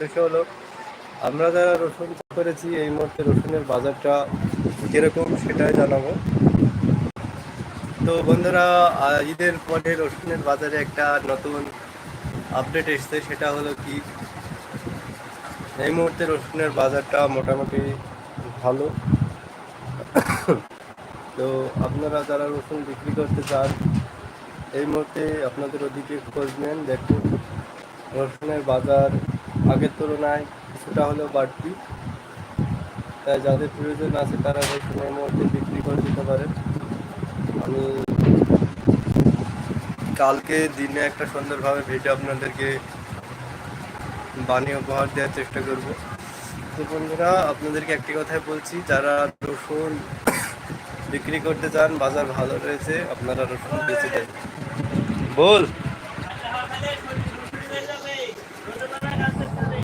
উদ্দেশ্য হলো, আমরা যারা রসুন করেছি, এই মুহূর্তে রসুনের বাজারটা কীরকম সেটাই জানাব। তো বন্ধুরা ঈদের পরে রসুনের বাজারে একটা নতুন আপডেট এসছে, সেটা হলো কি? এই মুহূর্তে রসুনের বাজারটা মোটামুটি ভালো। তো আপনারা যারা রসুন বিক্রি করতে চান, এই মুহূর্তে আপনাদের ওদিকে খোঁজ নেন, দেখুন রসুনের বাজার আগের তুলনায় কিছুটা হলেও বাড়তি। তাই যাদের প্রয়োজন আছে তারা এই মুহূর্তে বিক্রি করে দিতে পারে। আমি কালকে দিনে একটা সুন্দরভাবে ভিডিও আপনাদেরকে বানিয়ে উপহার দেওয়ার চেষ্টা করব। তো বন্ধুরা, আপনাদেরকে একটি কথাই বলছি, যারা রসুন বিক্রি করতে চান, বাজার ভালো রয়েছে, আপনারা রসুন বেঁচে দেন বল।